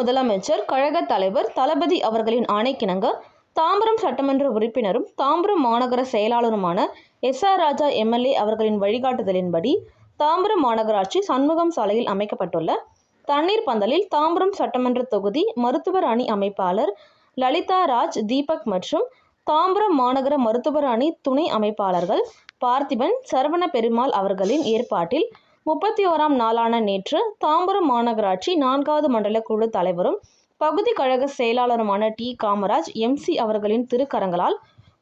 முதலமைச்சர் கழக தலைவர் தளபதி அவர்களின் ஆணைக்கிணங்க தாம்பரம் சட்டமன்ற உறுப்பினரும் தாம்பரம் மாநகர செயலாளருமான எஸ் ஆர் ராஜா எம்எல்ஏ அவர்களின் வழிகாட்டுதலின்படி தாம்பரம் மாநகராட்சி சண்முகம் சாலையில் அமைக்கப்பட்டுள்ள தண்ணீர் பந்தலில் தாம்பரம் சட்டமன்ற தொகுதி மருத்துவர் அணி அமைப்பாளர் லலிதா ராஜ் தீபக் மற்றும் தாம்பரம் மாநகர மருத்துவர் அணி துணை அமைப்பாளர்கள் பார்த்திபன் சரவண பெருமாள் அவர்களின் ஏற்பாட்டில் முப்பத்தி ஓராம் நாளான நேற்று தாம்பரம் மாநகராட்சி நான்காவது மண்டல குழு தலைவரும் பகுதி கழக செயலாளருமான டி. காமராஜ் எம்சி அவர்களின் திருக்கரங்களால்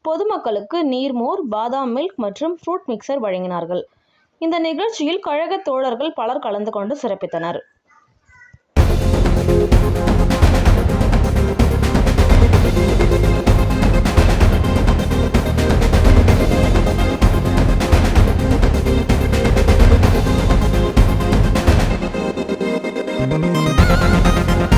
பொதுமக்களுக்கு நீர்மோர் பாதாம் மில்க் மற்றும் ஃப்ரூட் மிக்சர் வழங்கினார்கள். இந்த நிகழ்ச்சியில் கழக தோழர்கள் பலர் கலந்து கொண்டு சிறப்பித்தனர். Música